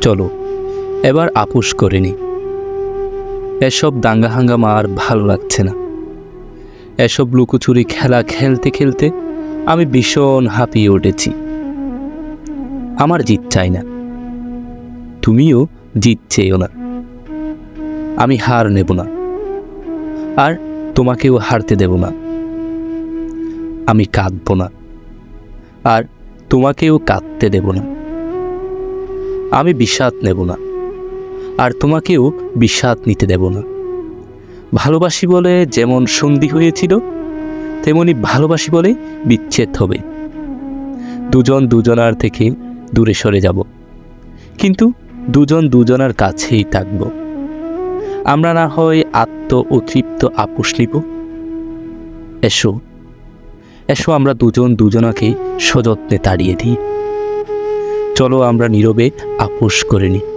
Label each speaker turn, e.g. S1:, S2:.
S1: চলো, এবার আপুস করে নি। এসব দাঙ্গা হাঙ্গামা আর ভালো লাগছে না। এসব লুকোচুরি খেলা খেলতে খেলতে আমি ভীষণ হাঁপিয়ে উঠেছি। আমার জিত চাই না। তুমিও জিত চেয়েও না। আমি হার নেব না। আর তোমাকেও হারতে দেব না। আমি কাঁদব না। আর তোমাকেও কাঁদতে দেব না। আমি বিষাদ নেব না, আর তোমাকেও বিষাদ নিতে দেব না। ভালোবাসি বলে যেমন সন্ধি হয়েছিল, তেমনি ভালোবাসি বলে বিচ্ছেদ হবে। দুজন দুজনার থেকে দূরে সরে যাব, কিন্তু দুজন দুজনার কাছেই থাকব। আমরা না হয় আত্ম অতৃপ্ত আপোষ নিব। এসো এসো আমরা দুজন দুজনাকে সযত্নে তাড়িয়ে দিই। চলো আমরা নীরবে আপোষ করে নিই।